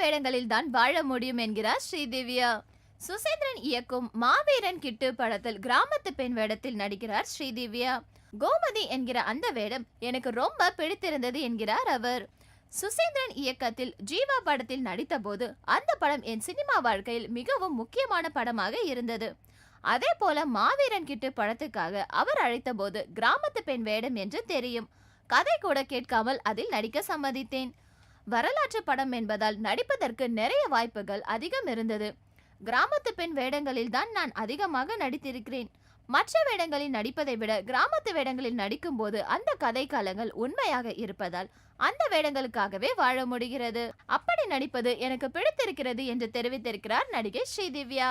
வேடங்களில் தான் வாழ முடியும் என்கிறார் ஸ்ரீதிவ்யா. சுசேந்திரன் இயக்கும் மாவீரன் கிட்டு படத்தில் கிராமத்து பெண் வேடத்தில் நடிக்கிறார் ஸ்ரீதிவ்யா. கோமதி என்கிற அந்த வேடம் எனக்கு ரொம்ப பிடித்திருந்தது என்கிறார் அவர். சுசேந்திரன் இயக்கத்தில் ஜீவா படத்தில் நடித்த போது அந்த படம் என் சினிமா வாழ்க்கையில் மிகவும் முக்கியமான படமாக இருந்தது. அதே போல மாவீரன் கிட்டு படத்துக்காக அவர் அழைத்த போது கிராமத்து பெண் வேடம் என்று தெரியும். கதை கூட கேட்காமல் அதில் நடிக்க சம்மதித்தேன். வரலாற்று படம் என்பதால் நடிப்பதற்கு நிறைய வாய்ப்புகள் அதிகம் இருந்தது. கிராமத்து பெண் வேடங்களில் தான் நான் அதிகமாக நடித்திருக்கிறேன். மற்ற வேடங்களில் நடிப்பதை விட கிராமத்து வேடங்களில் நடிக்கும்போது அந்த கதை காலங்கள் உண்மையாக இருப்பதால் அந்த வேடங்களுக்காகவே வாழ முடிகிறது. அப்படி நடிப்பது எனக்கு பிடித்திருக்கிறது என்று தெரிவித்திருக்கிறார் நடிகை ஸ்ரீதிவ்யா